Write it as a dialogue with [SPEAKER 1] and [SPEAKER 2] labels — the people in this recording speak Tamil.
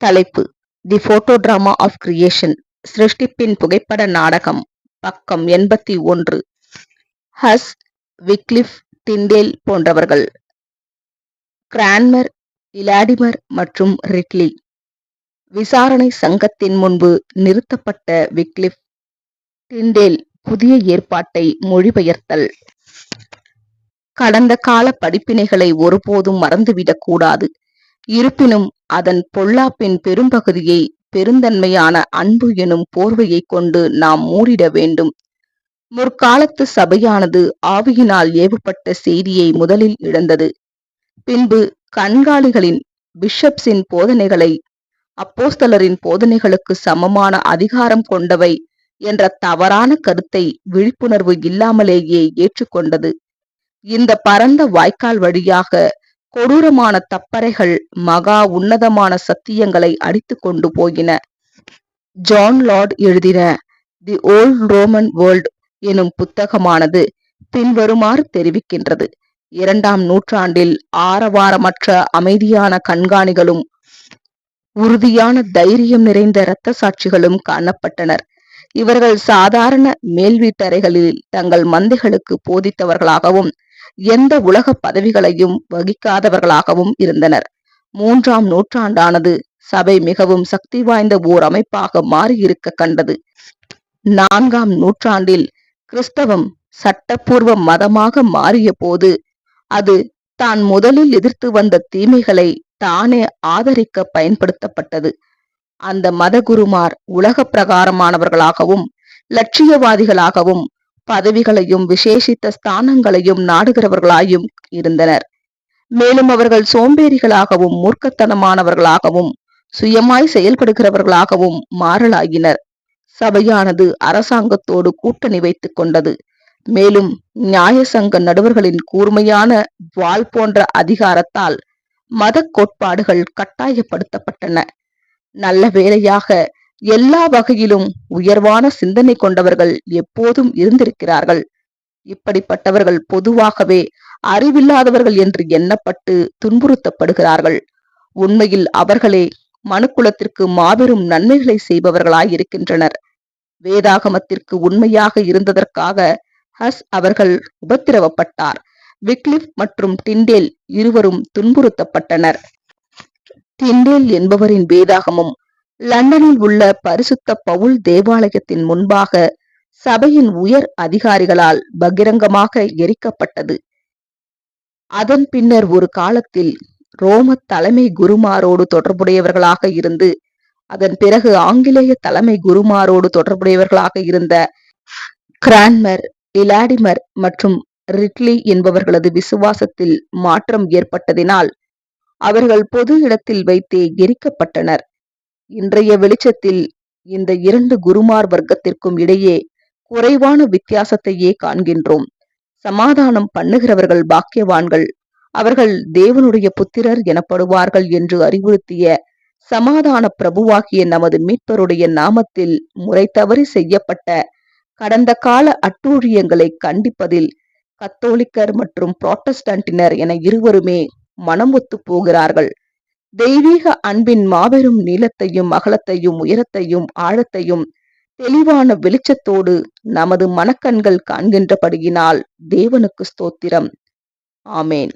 [SPEAKER 1] தலைப்பு. The photo drama of creation சிருஷ்டிப்பின் புகைப்பட நாடகம். பக்கம் எண்பத்தி ஒன்று. ஹஸ் விக்லிஃப் டிண்டேல் போன்றவர்கள். கிரான்மர் இலாடிமர் மற்றும் ரிட்லி. விசாரணை சங்கத்தின் முன்பு நிறுத்தப்பட்ட விக்லிஃப் டிண்டேல் புதிய ஏற்பாட்டை மொழிபெயர்த்தல். கடந்த கால படிப்பினைகளை ஒருபோதும் மறந்துவிடக் கூடாது இருப்பினும் அதன் பொல்லாப்பின் பெரும்பகுதியை பெருந்தன்மையான அன்பு எனும் போர்வையைக் கொண்டு நாம் மூடிட வேண்டும். முற்காலத்து சபையானது ஆவியினால் ஏவப்பட்ட செய்தியை முதலில் இழந்தது. பின்பு கண்காணிகளின் பிஷப்ஸின் போதனைகளை அப்போஸ்தலரின் போதனைகளுக்கு சமமான அதிகாரம் கொண்டவை என்ற தவறான கருத்தை விழிப்புணர்வு இல்லாமலேயே ஏற்றுக்கொண்டது. இந்த பரந்த வாய்க்கால் வழியாக கொடூரமான தப்பறைகள் மகா உன்னதமான சத்தியங்களை அடித்து கொண்டு போயின. ஜான் லார்ட் எழுதின தி ஓல்ட் ரோமன் வேர்ல்ட் எனும் புத்தகமானது பின்வருமாறு தெரிவிக்கின்றது. இரண்டாம் நூற்றாண்டில் ஆரவாரமற்ற அமைதியான கண்காணிகளும் உறுதியான தைரியம் நிறைந்த இரத்த சாட்சிகளும் காணப்பட்டனர். இவர்கள் சாதாரண மேல்வீட்டறைகளில் தங்கள் மந்தைகளுக்கு போதித்தவர்களாகவும் எந்த உலக பதவிகளையும் வகிக்காதவர்களாகவும் இருந்தனர். மூன்றாம் நூற்றாண்டானது சபை மிகவும் சக்தி வாய்ந்த ஓர் அமைப்பாக மாறியிருக்க கண்டது. நான்காம் நூற்றாண்டில் கிறிஸ்தவம் சட்டப்பூர்வ மதமாக மாறிய போது அது தான் முதலில் எதிர்த்து வந்த தீமைகளை தானே ஆதரிக்க பயன்படுத்தப்பட்டது. அந்த மதகுருமார் உலக பிரகாரமானவர்களாகவும் லட்சியவாதிகளாகவும் பதவிகளையும் விசேஷித்த ஸ்தானங்களையும் நாடுகிறவர்களாயும் இருந்தனர். மேலும் அவர்கள் சோம்பேறிகளாகவும் மூர்க்கத்தனமானவர்களாகவும் சுயமாய் செயல்படுகிறவர்களாகவும் மாறலாகினர் சபையானது அரசாங்கத்தோடு கூட்டணி வைத்துக் கொண்டது. மேலும் நியாய சங்க நடுவர்களின் கூர்மையான வாள் போன்ற அதிகாரத்தால் மத கோட்பாடுகள் கட்டாயப்படுத்தப்பட்டன. நல்ல வேளையாக எல்லா வகையிலும் உயர்வான சிந்தனை கொண்டவர்கள் எப்போதும் இருந்திருக்கிறார்கள். இப்படிப்பட்டவர்கள் பொதுவாகவே அறிவில்லாதவர்கள் என்று எண்ணப்பட்டு துன்புறுத்தப்படுகிறார்கள். உண்மையில் அவர்களே மனுக்குலத்திற்கு மாபெரும் நன்மைகளை செய்பவர்களாயிருக்கின்றனர் வேதாகமத்திற்கு உண்மையாக இருந்ததற்காக ஹஸ் அவர்கள் உபத்திரவப்பட்டார். விக்லிப் மற்றும் டிண்டேல் இருவரும் துன்புறுத்தப்பட்டனர். டிண்டேல் என்பவரின் வேதாகமும் லண்டனில் உள்ள பரிசுத்த பவுல் தேவாலயத்தின் முன்பாக சபையின் உயர் அதிகாரிகளால் பகிரங்கமாக எரிக்கப்பட்டது. அதன் பின்னர் ஒரு காலத்தில் ரோம தலைமை குருமாரோடு தொடர்புடையவர்களாக இருந்து அதன் பிறகு ஆங்கிலேய தலைமை குருமாரோடு தொடர்புடையவர்களாக இருந்த கிரான்மர் இலாடிமர் மற்றும் ரிட்லி என்பவர்களது விசுவாசத்தில் மாற்றம் ஏற்பட்டதினால் அவர்கள் பொது இடத்தில் வைத்தே எரிக்கப்பட்டனர். இன்றைய வெளிச்சத்தில் இந்த இரண்டு குருமார் வர்க்கத்திற்கும் இடையே குறைவான வித்தியாசத்தையே காண்கின்றோம். சமாதானம் பண்ணுகிறவர்கள் பாக்கியவான்கள். அவர்கள் தேவனுடைய புத்திரர் எனப்படுவார்கள் என்று அறிவுறுத்திய சமாதான பிரபுவாகிய நமது மீட்பருடைய நாமத்தில் முறை தவறி செய்யப்பட்ட கடந்த கால அட்டூழியங்களை கண்டிப்பதில் கத்தோலிக்கர் மற்றும் புரோட்டஸ்டன்டினர் என இருவருமே மனம் ஒத்து போகிறார்கள். தெய்வீக அன்பின் மாபெரும் நீளத்தையும் அகலத்தையும் உயரத்தையும் ஆழத்தையும் தெளிவான வெளிச்சத்தோடு நமது மனக்கண்கள் காண்கின்றபடியினால் தேவனுக்கு ஸ்தோத்திரம். ஆமேன்.